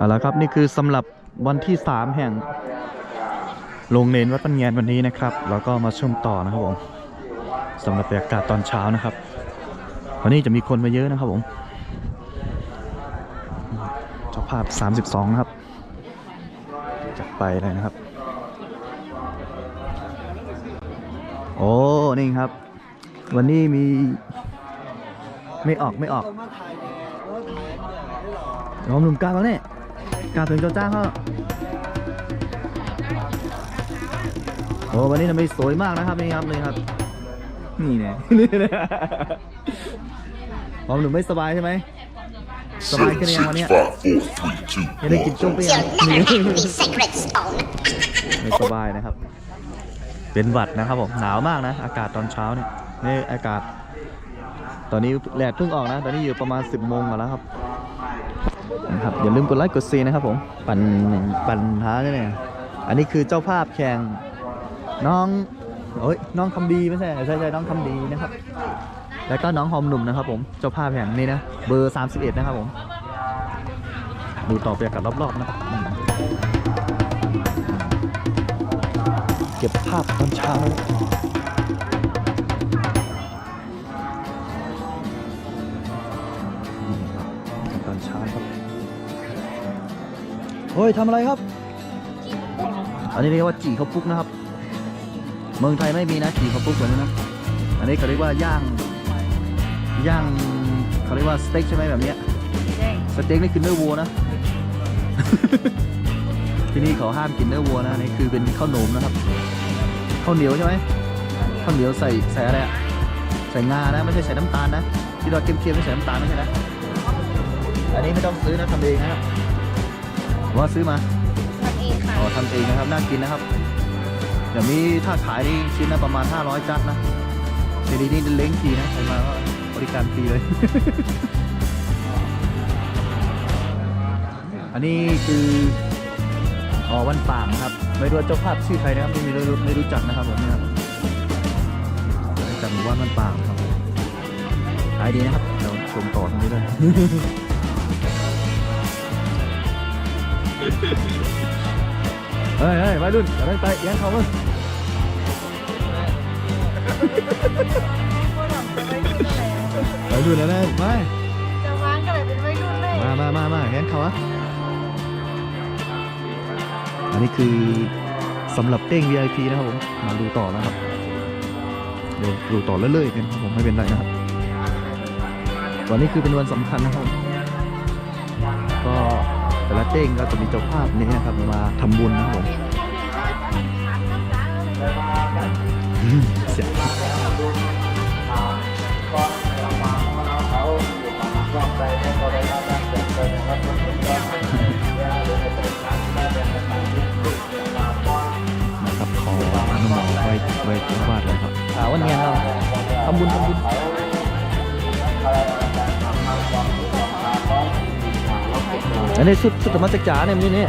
เอาละครับนี่คือสำหรับวันที่ 3 แห่งโรงเรียนวัดปัญญาวันนี้นะครับ แล้วก็มาชมต่อนะครับผมสำหรับบรรยากาศตอนเช้านะครับ วันนี้จะมีคนมาเยอะนะครับผมเจ้าภาพ 32 นะครับ จัดไปเลยนะครับ โอ้นี่ครับ วันนี้มีไม่ออกไม่ออกน้องหนุ่มกล้าแล้วเนี่ย กล้าถึงเจ้าจ้างเขาโอ้วันนี้ทำไมสวยมากนะครับนี่ครับนี่ครับ นี่แน่นี่แน่น้องหนุ่มไม่สบายใช่ไหมสบายขึ้นหรือยังวันนี้ย Five, four, three, two, ได้กินจุ้งไปยังไม่สบายนะครับ เป็นหวัดนะครับผมหนาวมากนะ อากาศตอนเช้าเนี่ยนี่อากาศ ตอนนี้แดดเพิ่งออกนะ ตอนนี้อยู่ประมาณ 10โมงแล้วครับ นะครับอย่าลืมกดไลค์กดซีนะครับผมปั่นปั่นท้าเนี่ยอันนี้คือเจ้าภาพแข่งน้องโอ้ยน้องคำดีไม่ใช่ใช่ใช่น้องคำดีนะครับ แล้วก็น้องหอมหนุ่มนะครับผมเจ้าภาพแห่งนี้นะเบอร์ 31 นะครับผม ดูต่อไปกับรอบๆนะครับเก็บภาพตอนเช้า ฮ้ยทำอะไรครับ อันนี้เรียกว่าจีข้าวปุ๊กนะครับ เมืองไทยไม่มีนะจีข้าวปุ๊กแบบนี้นะ อันนี้เขาเรียกว่าย่าง ย่างเขาเรียกว่าสเต็กใช่ไหมแบบเนี้ยสเต็กนี่คือเนื้อวัวนะ ที่นี่เขาห้ามกินเนื้อวัวนะอันนี่คือเป็นข้าวหนมนะครับ ข้าวเหนียวใช่ไหมข้าวเหนียวใส่ใส่อะไรอะใส่งานะไม่ใช่ใส่น้ำตาลนะ ที่เราเค็มๆไม่ใส่น้ำตาลไม่ใช่นะ อันนี้ไม่ต้องซื้อนะทำเองนะครับ ว่าซื้อมาทำเองค่ะอ๋อทำเองนะครับ น่ากินนะครับ เดี๋ยวนี้ถ้าขายนี่ชิ้นละประมาณ 500 จัดนะในนี้นี่เล้งฟรีนะใครมาก็บริการฟรีเลย อันนี้คืออ๋อวันป่างนะครับ ไม่รู้ว่าเจ้าภาพชื่อใครนะครับไม่รู้ไม่รู้จักนะครับผมนะครับจากหมู่บ้านวันป่างครับขายดีนะครับเดี๋ยวชมต่อตรงนี้เลย เฮ้ยเฮ้ยวัยรุ่นอย่าไปไปแย่งเขาเลยวัยรุ่นแล้วนะไม่จะวางก็เลยเป็นวัยรุ่นเลยมามามามาแย่งเขาอะอันนี้คือสำหรับเต้ง VIP นะครับผม มาดูต่อนะครับ เดี๋ยวดูต่อเรื่อยๆกันครับผมไม่เป็นไรนะครับ วันนี้คือเป็นวันสำคัญนะครับ แต่ละเต้งก็จะมีเจ้าภาพนี้นะครับมาทำบุญนะครับผมเสียนะครับขออนุโมทนาไว้ไว้ที่วาดเลยครับอ่าวันนี้ยเราทำบุญทำบุญ อันนี้สุดสุดธรรมจักรจ๋าเนี่ยมันนี่นี่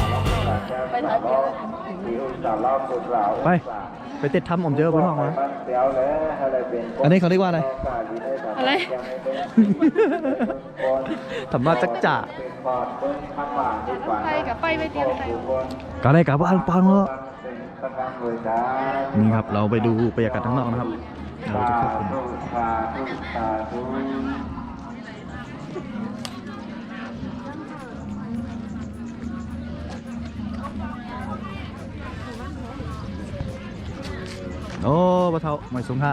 ไปถ่ายเดียวไป ไปเต็ดทำผมเจอบนห้องมาอันนี้เขาเรียกว่าอะไร อะไรธรรมจักรจ๋าไปกับไปไปเตรียมไปก็ได้กับอันปังเนาะนี่ครับเราไปดูบรรยากาศข้างนอกนะครับเราจะควบคุม โอ้ปะเทาไม่สงค่า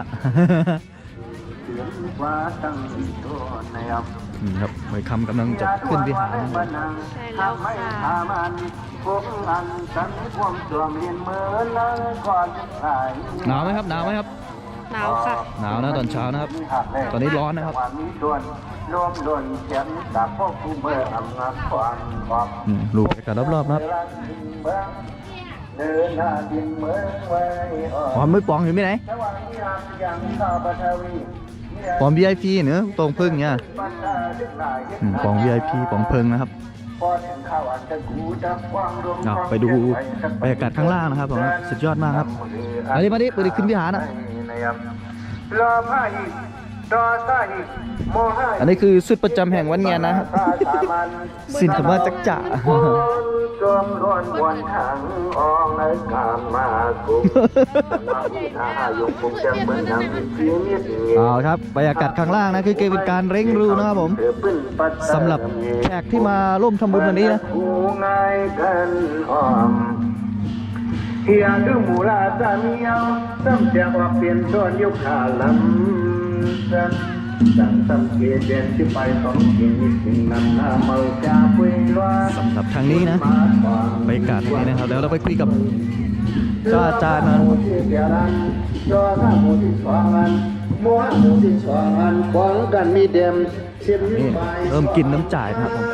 นี่ครับไว้คำกำลังจะขึ้นวิหารนะครับใช่แล้วค่ะหนาวไหมครับหนาวไหมครับหนาวค่ะหนาวนะตอนเช้านะครับ ตอนนี้ร้อนนะครับรวมดนเขียนจากพวกผู้เมื่ออำนาจความความอืมรูปบรรยากาศรอบๆนะครับ องไว้อ่อหอมมือปองอยู่ที่ไหนสว่างที่อายังข้าปัทวีปอง VIP เนื้อะตรงพึ่งเนี่ยปัญหาเรื่องหลายอืมปอง VIP ปองเพิงนะครับพอถึงข้าวอันจะกูจะกว้างรวมอะไปดูบรรยากาศข้างล่างนะครับผมสุดยอดมากครับมาดิมาดิไปดิขึ้นวิหารนะนะครับรอผ้าอีก อันนี้คือสุดประจำแห่งวันงานนะครับสินคำว่าจักจ่าจวมร้อนวันทางอองในกามมาคุมมาพิธายุคงจะเหมือนนำชีวิตเอาครับบรรยากาศข้างล่างนะคือเกมเป็นการเร่งรูนะครับผมสำหรับแขกที่มาร่วมทำบุญวันนี้นะกูง่ายกันอ้อมเฮียดูหมูลาตาเมียวซ้ำจะว่าเปลี่ยนต้นยุคขาลำ จันจังซ้ำเกเดนที่ไปสองเกียนิสิ่งนำหน้าเมาจะเวลาสำหรับทางนี้นะบรรยากาศนี้นะครับ แล้วเราไปคุยกับเจ้าอาจารย์นะหมู่ที่เดียวนั้นยอดหมู่ที่สองอันหมู่หมู่ที่สองอันขวางกันมีเดมเสียมนี่ไปเริ่มกินน้ำจ่ายนะครับผม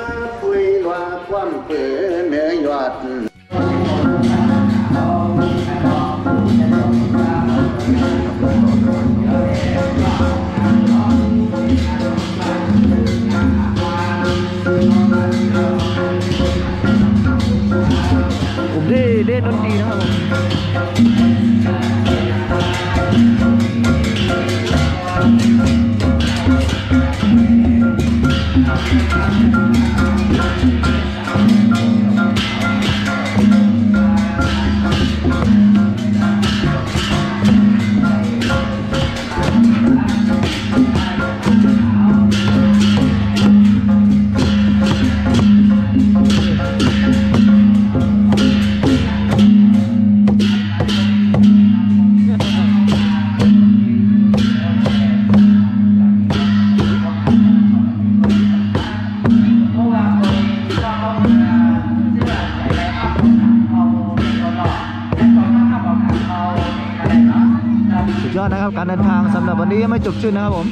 วันนี้ยังไม่จบชื่นนะครับผม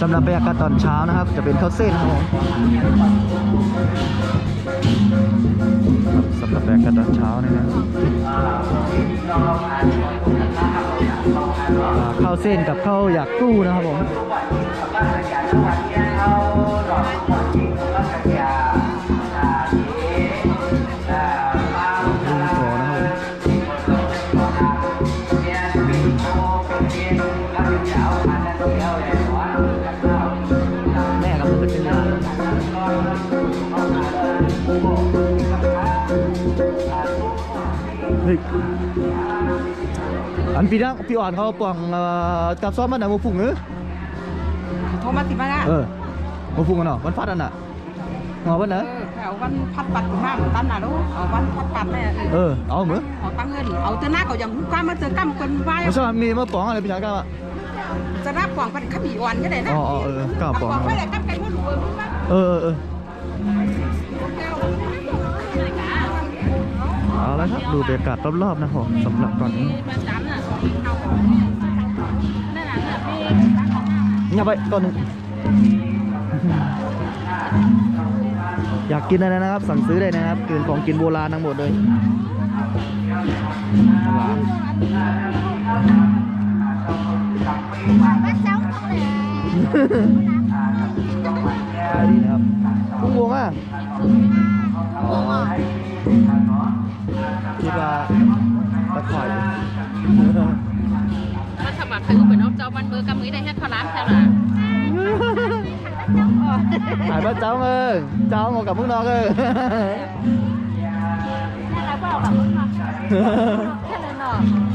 สำหรับบรรยากาศตอนเช้านะครับ จะเป็นข้าวเส้นครับผมสำหรับบรรยากาศตอนเช้านี่นะข้าวเส้นกับข้าวอยากกู้นะครับผม เฮ้ยอันพี่นักพี่อ่อนเขาปองเอ่อกับซ้อมมันไหนมาฝุ่งเออโทรมาติมาละเออมาฝุ่งกันเนาะวันฟัดอันน่ะงอวันไหนเออเอาวันพัดปัดห้ามตั้นน่ะลูกเอาวันพัดปัดแม่เออเอาเหมือเอาตั้งเงินเอาเตอหน้าก็ยังหุ้ก้ามาเจอกำกันไว้ไม่ใช่ว่ามีมาปองอะไรพี่ชายกันอะจะรับกว่างปัดขบีอ่อนก็ได้นะอ๋ออ๋อเออก้าวปองไว้แหละกำกันพูดเบอร์มั้งเออเออ เออเอาละครับ ดูบรรยากาศรอบๆนะครับสำหรับตอนนี้อย่าไปก่อนหนึ่งอยากกินอะไรนะครับ สั่งซื้อได้นะครับเป็นของกินโบราณทั้งหมดเลยขายดีนะครับกุ้งวงอะคิดว่าตะข่ายถ้าสมัครซื้อเป็นเอาเจ้าบันเบอร์กำมือได้แค่ขล้านแค่ละขายบ้านเจ้าเอ้ยเจ้างงกับมึงนอกเอ้ย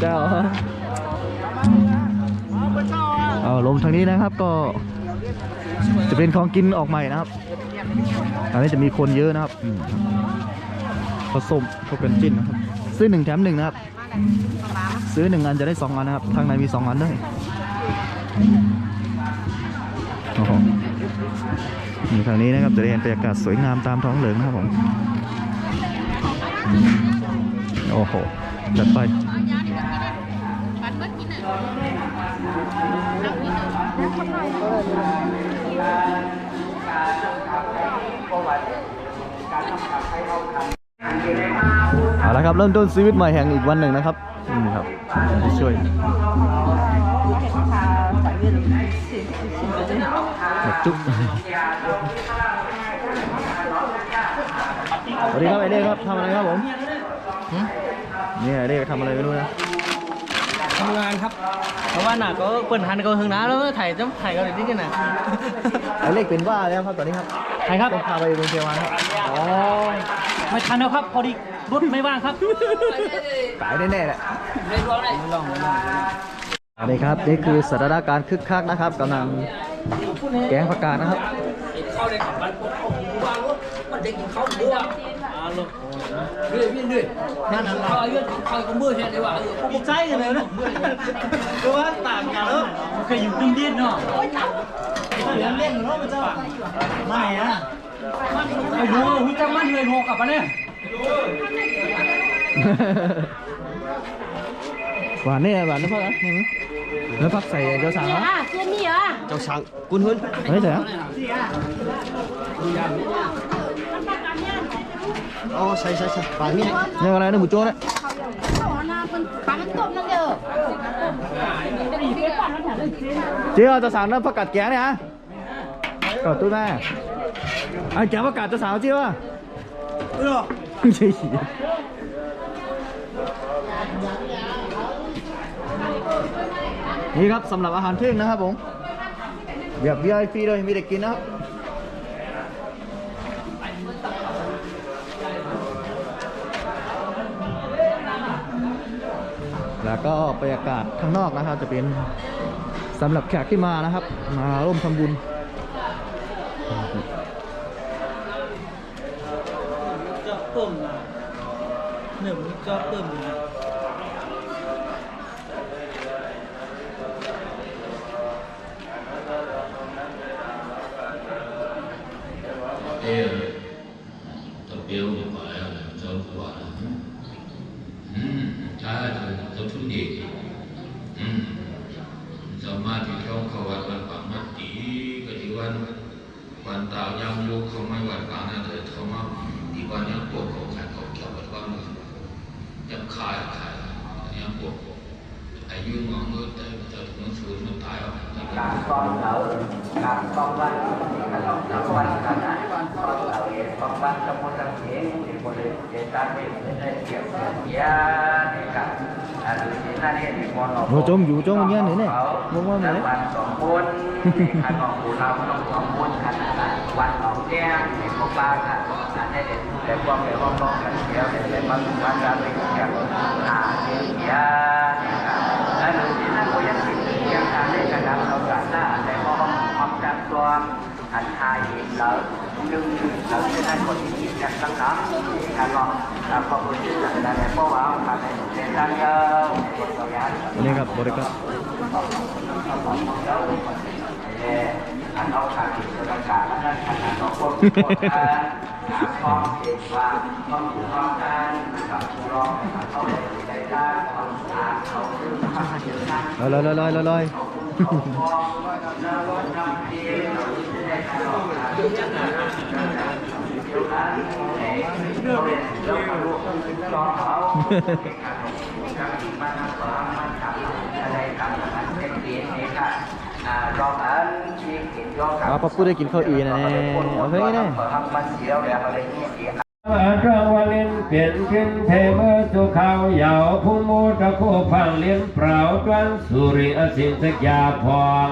เจ้าเอาลงทางนี้นะครับก็จะเป็นของกินออกใหม่นะครับอันนี้จะมีคนเยอะนะครับ ผสมพวเป็นจิ้นนะครับ ซื้อหนึ่งแถมหนึ่งนะครับ ซื้อหนึ่งอันจะได้สองอันนะครับข้างในมีสองอันด้วยโอ้โหทางนี้นะครับจะได้เห็นบรรยากาศสวยงามตามท้องเหลืองนะครับผม โอ้โห จัดไปบันเบอร์กินอะ เอาละครับเริ่มต้นชีวิตใหม่แห่งอีกวันหนึ่งนะครับนี่ครับช่วยจุ๊บสวัสดีครับไอเด้ครับทำอะไรครับผมเนี่ยไอเด้ทำอะไรไม่รู้นะทำงานครับ เพราะว่าหนักก็เปิดหันก็หึงนะแล้วถ่ายจะถ่ายกันเลยที่นี่นะไอ้เล็กเป็นว่าแล้วครับตอนนี้ครับใครครับต้องพาไปโรงพยาบาลครับอ๋อไม่ทันแล้วครับพอดีรถไม่ว่างครับตายแน่ๆแหละไม่ลองไม่ลองอันนี้ครับนี่คือสถานการณ์คึกคักนะครับกำลังแกงผักกาดนะครับ เข้าเลยกับมันวางรถมันจะกินข้าอาลูกเยอยนั่นเขาอายุเขาก็มือเห็นเลยว่าดีใจกันเลยนะคือว่าต่างกันแล้วมันเคยอยู่ตึ้งเย็นเนาะเลี้ยงเล่นเนาะมันจะไม่อะไปดูหุ่นจังมันเลยโหกลับมาเนี่ยหวานเนี่ยหวานนะพ่อนะแล้วพักใส่เจ้าสาวเนี่ยอะเทียนนี่เหรอเจ้าช้างกุนหุ่นเฮ้ยเดี๋ยว อ๋อใช่ใช่ใช่ปลาเนี่ยนี่อะไรนะหมูโจ้เนี่ยเขาเอาน้ำมันปังต้มนั่นเด้อเจ้าเจ้าสาวนั่นผักกาดแกงเนี่ยฮะกอดตู้แม่ไอ้แกงผักกาดเจ้าสาวเจ้าอะเออใช่นี่ครับสำหรับอาหารเที่ยงนะครับผมแบบ VIP เลยมีแต่กินนะครับ แล้วก็บรรยากาศข้างนอกนะครับ จะเป็นสำหรับแขกที่มานะครับ มาร่วมทำบุญจะเพิ่มนะหนึ่งจะเพิ่มนะ ว่าไหมวันสองคนขันของผู้เราต้องสองคนขันวันสองแจ้งในพวกบ้านค่ะอันนี้เด็ดแต่ความเร็วความร้อนกันเดียวแต่บางวันการเป็นเกี่ยวกับหาเสียงยาในการอันนี้นั่นก็ยังติดเกี่ยวกับในการเราการหน้าแต่พอความจำตัวหันหายแล้วดึงเราจะได้คนที่จากตั้งน้ำถ้าก็เราก็ควรจะจัดการเพราะว่าการในเส้นทางยาวในตัวอย่างอันนี้ครับบริการ อันเอาขาดกิจการและนั่นขนาดของพวกคนการข้อเอกว่าต้องอยู่ร่วมกันกับผู้ร้องเขาได้ใจได้ความสะอาดเขาคือข้าเดียวกันลอยลอยลอยลอยลอยเอาปะพูดได้กินข้าวอีนะเนี่ยเอาเพิ่งนี่มันเสียวแล้วอะไรนี่เสียมารื่องวาลินเปลี่ยนขึ้นเทเมอร์สุขาวยาวผู้มูตะโคพังเลี้ยนเปล่าตวันสุริอสินสกยาพอง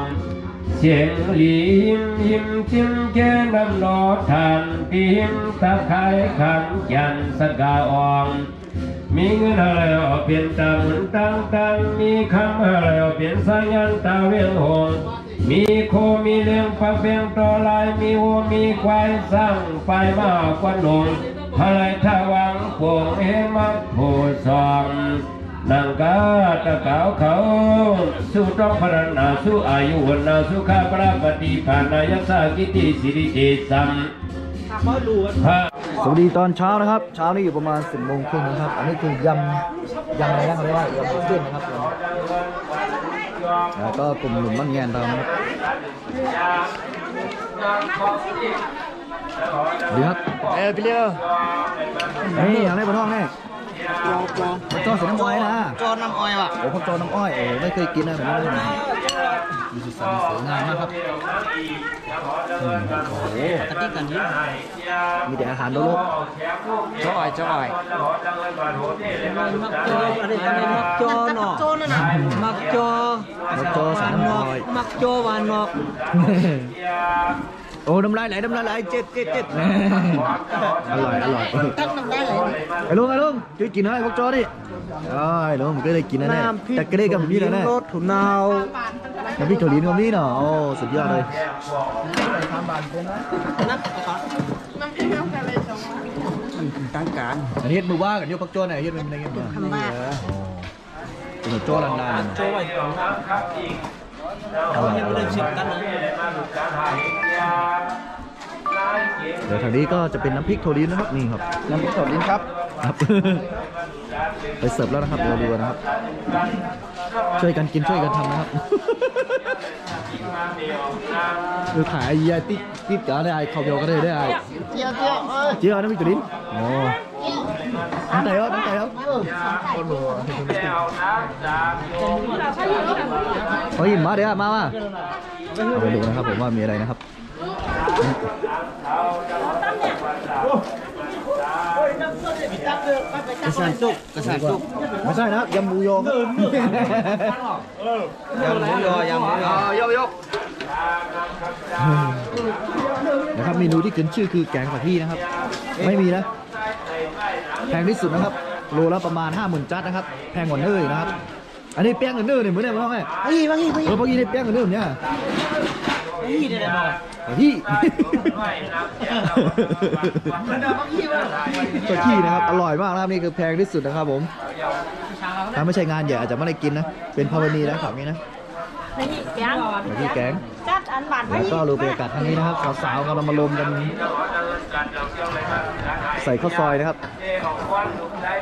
เสียงหลีหิมหิมชิมเกน้ำนอทันพิมตะไคร้ขันยันสกาออง มีเงินอะไรเอาเปลี่ยนตังตังตังมีคำอะไรเอาเปลี่ยนสายันตาเวียงหงมีโคมีเลี้ยงปลาเพียงตัวลายมีวัวมีควายสร้างไฟมากกว่าหนุ่มอะไรถ้าวังโป่งเฮมักผู้สองนางกาตะเกาวเขาสู้ต้องพรณนาสู้อายุวันนาสุขาปราปฏิภาณายสากิติสิริเจสัมพระ สวัสดีตอนเช้านะครับ เช้านี้อยู่ประมาณสิบโมงครึ่งนะครับ อันนี้คือยำยำอะไรนะเขาเรียกว่ายำเส้นนะครับแล้วก็กลุ่มหนุ่มบ้านแงนเรานะครับดีครับเอ้ยพี่เลี้ยวนี่อย่างไรบนห้องนี่จอสีน้ำอ้อยนะจอน้ำอ้อยว่ะโอ้ผมจอน้ำอ้อยโอ้ไม่เคยกินนะผมไม่ได้ มีสุสานสวยงามมากครับโอ้โหกติกันนี้มีแต่อาหารโลกจ้อยจ้อยมักโจอะไรอะไรมักโจเนาะมักโจมักโจสามร้อกมักโจหวานนอก โอ้น้ำลายไหลน้ำลายไหลเจ็ดเจ็ดเจ็ดอร่อยอร่อยตั้งน้ำได้เลยไอ้ลุงไอ้ลุงช่วยกินหน่อยพวกโจดิไอ้ลุงมันก็ได้กินนะเนี่ยแต่ก็ได้กับนี่แล้วแน่รถถุนนาวน้ำพริกถั่วลิ้นกับนี่เนาะโอ้สุดยอดเลยกลางกลางอันนี้เฮ็ดมือว่ากันยกพักโจหน่อยเฮ็ดเป็นอะไรเงี้ยทำมาเป็นโจลันลานโจไว้ก่อน เดี๋ยวทางนี้ก็จะเป็นน้ำพริกถั่วลิ้นนะครับนี่ครับน้ำพริกถั่วลิ้นครับครับ ไปเสิร์ฟแล้วนะครับเดี๋ยวดูกันนะครับ ช่วยกันกินช่วยกันทำนะครับคือขายยาติ๊กติ๊กก็ได้เขาเดียวก็ได้ได้เจียวเจียวเอ้ยเจียวน้ำพริกถั่วลิ้นโอ้น้ำไก่ครับน้ำไก่ครับ เขาหินมาเดี๋ยวมามาเอาไปดูนะครับผมว่ามีอะไรนะครับกระสานจุกกระสานจุกไม่ใช่นะยำหมูยอครับยำหมูยอยำหมูยอยกยกนะครับเมนูที่ขึ้นชื่อคือแกงผักพี่นะครับ ไม่มีนะแพงที่สุดนะครับ โลละประมาณ5 0,000จัดนะครับแพงกว่าเนื้ออีกนะครับ อันนี้แป้งกับเนื้อเนี่ยเหมือนกันไหมพ่อแม่เฮ้ยบางทีบางเออพวกนี้ได้แป้งกับเนื้อเนี่ยทีได้แน่นอนพี่ตัวขี้นะครับอร่อยมากนะครับนี่คือแพงที่สุดนะครับผมถ้าไม่ใช่งานใหญ่อาจจะไม่ได้กินนะเป็นภาวนีนะฝั่งนี้นะนี่แกงตัวขี้แกงจัดอันหวานแล้วก็รูบรรยากาศทางนี้นะครับสาวๆกำลังมารวมกัน ใส่ข้าวซอยนะครับ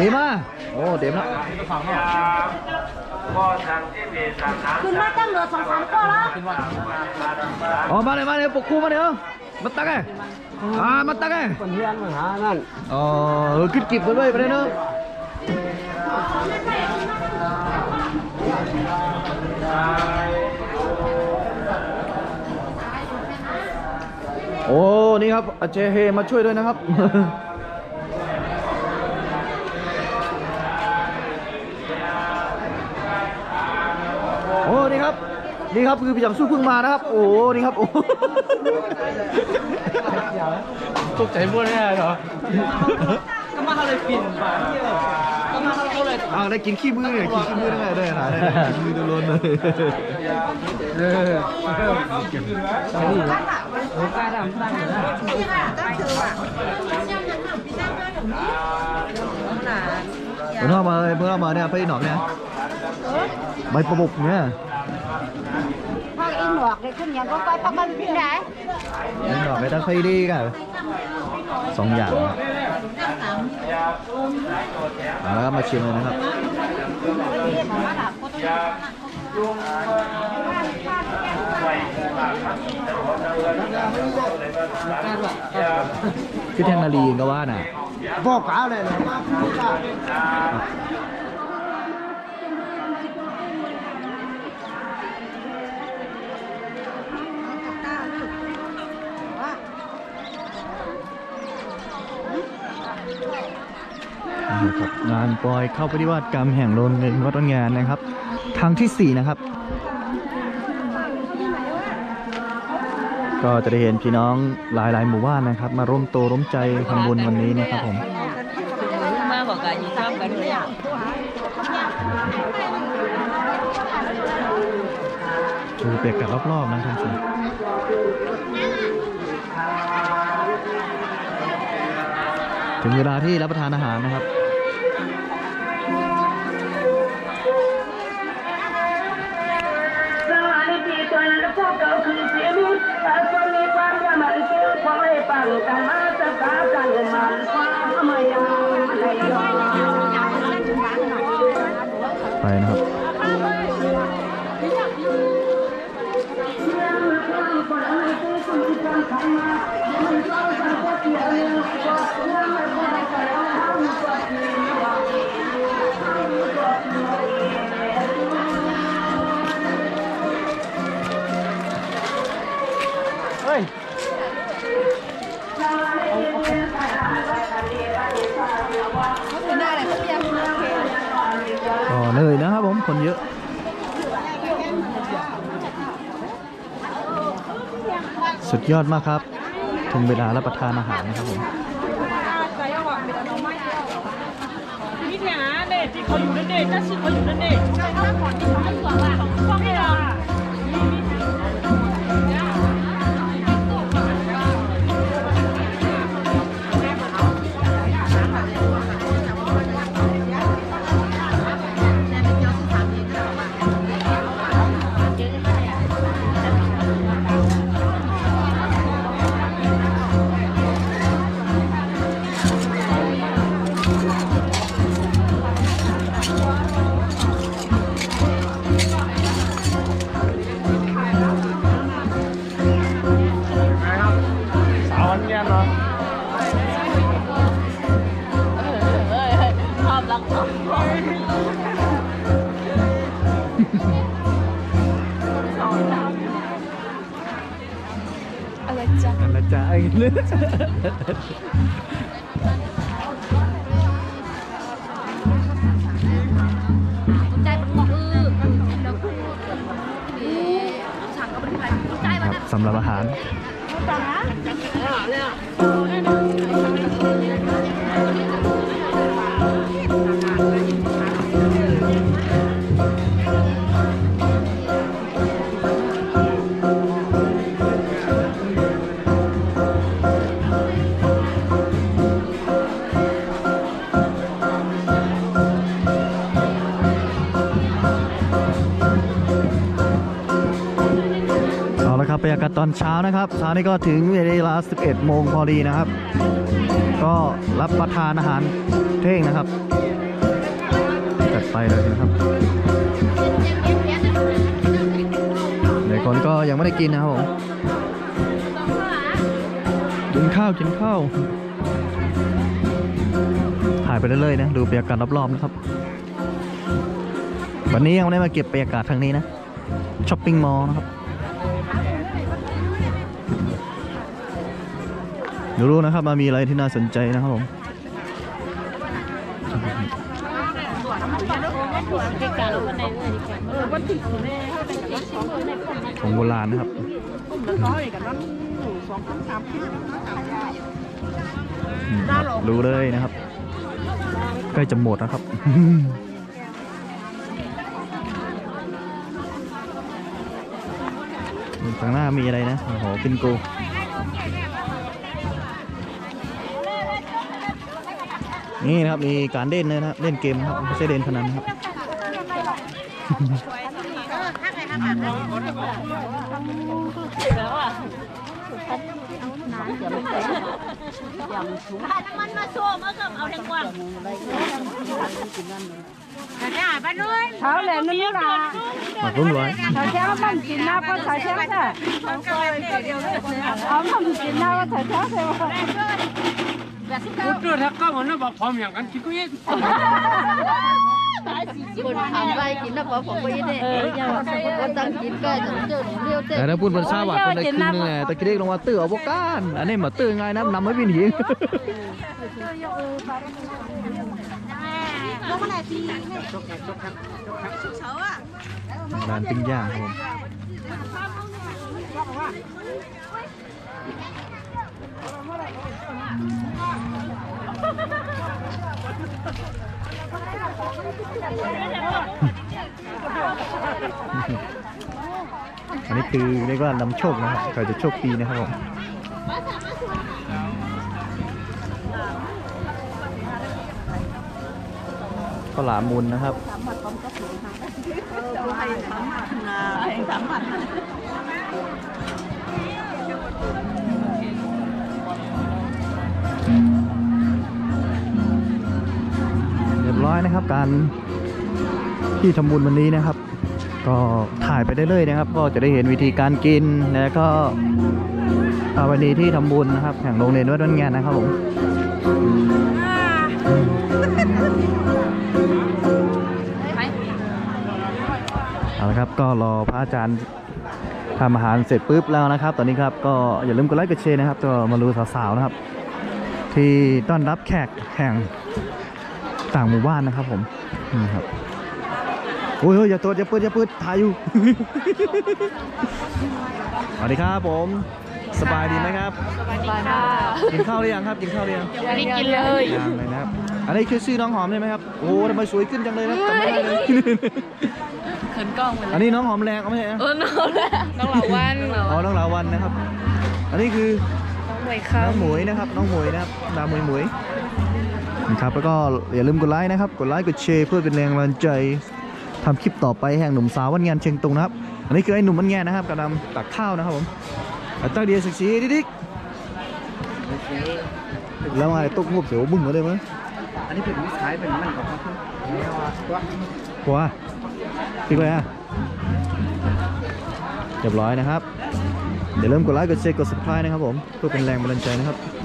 เต็มมาโอ้เต็มแล้วขึ้นมาตั้งเหลือสองสามตัวแล้วอ๋อมาเลยมาเลยปกคู่มาเลยเหรอมาตักไงอ่ามาตักไงคนเฮียนมาหานั่นอ๋อเออขึ้นกิบไปเลยไปเลยเนอะโอ้ นี่ครับอาเจเฮมาช่วยด้วยนะครับ โอ้ นี่ครับ นี่ครับคือพี่จังสู้เพิ่งมานะครับ โอ้นี่ครับโอ้ตกใจหมดเลยเหรอก็มาเขาเลยปิ่นป่ะก็มาเขาเลยอ่าได้กินขี้มือเนี่ยกินขี้มือได้ไงได้ถ่ายได้ได้กินมือโดนๆเลยเออนี่โอ้กล้าดำตั้งเลยนะเมื่อมาเลยเมื่อมาเนี่ยพี่หนอกเนี่ยใบประบบเนี่ยภาคอีหนวกเลยขึ้นอย่างก็ก้อยปักกันพี่ไหนพี่หนอกไม่ต้องค่อยดีกันสองอย่างครับเอาแล้วก็มาชิมเลยนะครับ คือแทงนาลีก็ว่าน่ะ บอกก้าเลยนะ นะครับงานปล่อยเข้าปฏิวัติกรรมแห่งโรงเรียนวัดต้นงานนะครับครั้งที่ 4 นะครับ ก็จะได้เห็นพี่น้องหลายๆ หมู่บ้านนะครับ มาร่วมโตร่วมใจทำบุญวันนี้นะครับผมมาบอกกันอยู่ข้มกันเลยอะดูเปียกกัดรอบๆนะท่านผู้ชมถึงเวลาที่รับประทานอาหารนะครับ ไปนะครับเเลยนะครับผมคนเยอะสุดยอดมากครับ ถึงเวลารับประทานอาหารนะครับผมนี่เนี่ยนะเด็กที่เขาอยู่นั่นเด็กถ้าสิเขาอยู่นั่นเด็ก สำหรับอาหาร บรรยากาศตอนเช้านะครับเช้านี้ก็ถึงเวลา 11 โมงพอดีนะครับ ก็รับประทานอาหารเท่งนะครับ จัดไปเลยนะครับเดี๋ยคนก็ยังไม่ได้กินนะครับผมกินข้าวกินข้าวถ่ายไปเรื่อยๆนะดูบรรยากาศรอบๆนะครับ วันนี้ยังไม่ได้มาเก็บบรรยากาศทางนี้นะช้อปปิ้งมอลล์นะครับ ดี๋ยวรู้นะครับมามีอะไรที่น่าสนใจนะครับผมของโบราณนะครับอืมครับรู้เลยนะครับใกล้จะหมดนะครับข้างหน้ามีอะไรนะโอ้โหปินโก นี่นะครับมีการเล่นนะครับเล่นเกมครับไม่ใช่เล่นพนันครับถ้าน้ำมันมาส้มากับเอาแทงกวางเช้าแหลมนั่นนี่ล่ะหมักรุ่ร้อยเช้าเช้ามันกินน้ำก็เช้าเช้าใช่เอามันกินน้ำก็เช้าเช้าใช่ไหม พูดถ้าก็มันบอกพร้อมอย่างกันคิดก็ยิ่งคนทำไปกินแล้วพอผมไปยินเนี่ยก็ตั้งกินก็จะเจอเรียวเต้แต่ถ้าพูดภาษาบาทคนใดครึ่งนึงไงตะกี้เรียกลงมาตื้อเอาบก้านอันนี้มาตื้อไงนะนำไม่วินหิงร้านปิ้งย่างผม อันนี้คือเรียกว่านำโชคนะครับใครจะโชคดีนะครับผมข้าวหลามมูลนะครับน นะครับ การที่ทำบุญวันนี้นะครับ ก็ถ่ายไปได้เลยนะครับ ก็จะได้เห็นวิธีการกินแล้วก็อ่าวันนี้ที่ทำบุญนะครับแห่งโรงเรียนวัดวันงานนะครับผมเอาละครับก็รอพระอาจารย์ทำอาหารเสร็จปุ๊บแล้วนะครับ ตอนนี้ครับก็อย่าลืมกดไลค์กดแชร์นะครับก็มาดูสาวๆนะครับ ที่ต้อนรับแขกแห่ง ต่างหมู่บ้านนะครับผมนี่ครับโอ้ยเฮ้ยอย่าตัวอย่าเปิดอย่าเปิดถ่ายอยู่ สวัสดีครับผม สบายดีไหมครับบายค่ะกินข้าวหรือยังครับกินข้าวหรือยังยังไม่กินเลยยังเลยนะครับอันนี้คือชื่อน้องหอมใช่ไหมครับโอ้ทำไมสวยขึ้นจังเลยครับจำไม่ได้เลยเขินกล้องไปอันนี้น้องหอมแรงเอาไม่ใช่เหรอเออน้องแล้วน้องหลาวันเหรออ๋อน้องลาวันนะครับ อันนี้คือน้องหมวยน้ข้าองหมวยนะครับน้องหมวยนะครับดาวหมวยหมวย นะครับแล้วก็อย่าลืมกดไลค์นะครับกดไลค์กดแชร์เพื่อเป็นแรงบันดาลใจทำคลิปต่อไปแห่งหนุ่มสาววันงานเชียงตุงนะครับ อันนี้คือไอ้หนุ่มวันงานนะครับกำลังตักข้าวนะครับผมตั้งเดียสิสีดิดิกแล้วมาตุ๊กงบเสียวบึ้งมาเลยมั้ยอันนี้เป็นวิสัยเป็นมันของเขาหัวอีกเลยอะเรียบร้อยนะครับ เดี๋ยวเริ่มกดไลค์กดแชร์กด subscribe นะครับผมเพื่อเป็นแรงบันดาลใจนะครับ